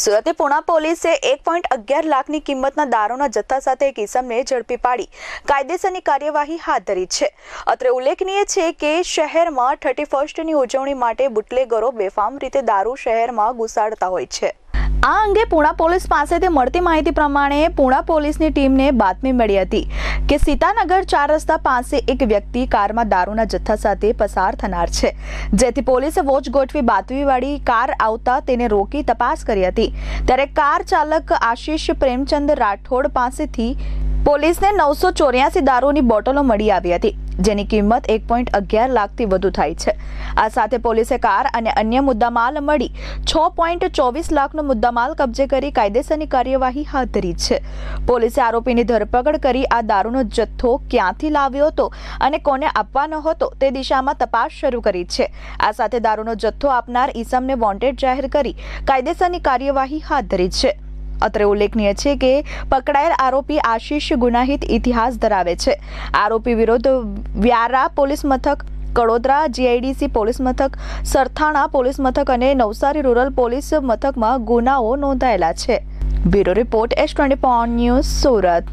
સુરતે પુણા પોલીસે એક પોઈન્ટ અગિયાર લાખની કિંમતના દારૂના જથ્થા સાથે એક ઇસમને ઝડપી પાડી કાયદેસરની કાર્યવાહી હાથ ધરી છે. અત્રે ઉલ્લેખનીય છે કે શહેરમાં થર્ટી ફર્સ્ટની ઉજવણી માટે બુટલેગરો બેફામ રીતે દારૂ શહેરમાં ઘુસાડતા હોય છે. આ અંગે પુણા પોલીસ પાસેથી મળતી માહિતી પ્રમાણે પૂણા પોલીસની ટીમને બાતમી મળી હતી કે સીતાનગર ચાર રસ્તા પાસે એક વ્યક્તિ કારમાં દારૂના જથ્થા સાથે પસાર થનાર છે. જેથી પોલીસે વોચ ગોઠવી બાતમીવાળી કાર આવતા તેને રોકી તપાસ કરી હતી. ત્યારે કાર ચાલક આશીષ પ્રેમચંદ રાઠોડ પાસેથી પોલીસને નવસો ચોર્યાસી દારૂની બોટલો મળી આવી હતી. જેની કિંમત એક પોઈન્ટ અગિયાર લાખથી વધુ થાય છે. આ સાથે પોલીસે કાર અને અન્ય મુદ્દામાલ મળી છ પોઈન્ટ ચોવીસ લાખનો મુદ્દામાલ કબજે કરી કાયદેસરની કાર્યવાહી હાથ ધરી છે. પોલીસે આરોપીની ધરપકડ કરી આ દારૂનો જથ્થો ક્યાંથી લાવ્યો હતો અને કોને આપવાનો હતો તે દિશામાં તપાસ શરૂ કરી છે. આ સાથે દારૂનો જથ્થો આપનાર ઈસમને વોન્ટેડ જાહેર કરી કાયદેસરની કાર્યવાહી હાથ ધરી છે. અત્રે ઉલ્લેખનીય છે કે પકડાયેલ આરોપી આશીષ ગુનાહિત ઇતિહાસ ધરાવે છે. આરોપી વિરુદ્ધ વ્યારા પોલીસ મથક, કડોદરા જીઆઈડીસી પોલીસ મથક, સરથાણા પોલીસ મથક અને નવસારી રૂરલ પોલીસ મથકમાં ગુનાઓ નોંધાયેલા છે. Bureau report S twenty news Surat.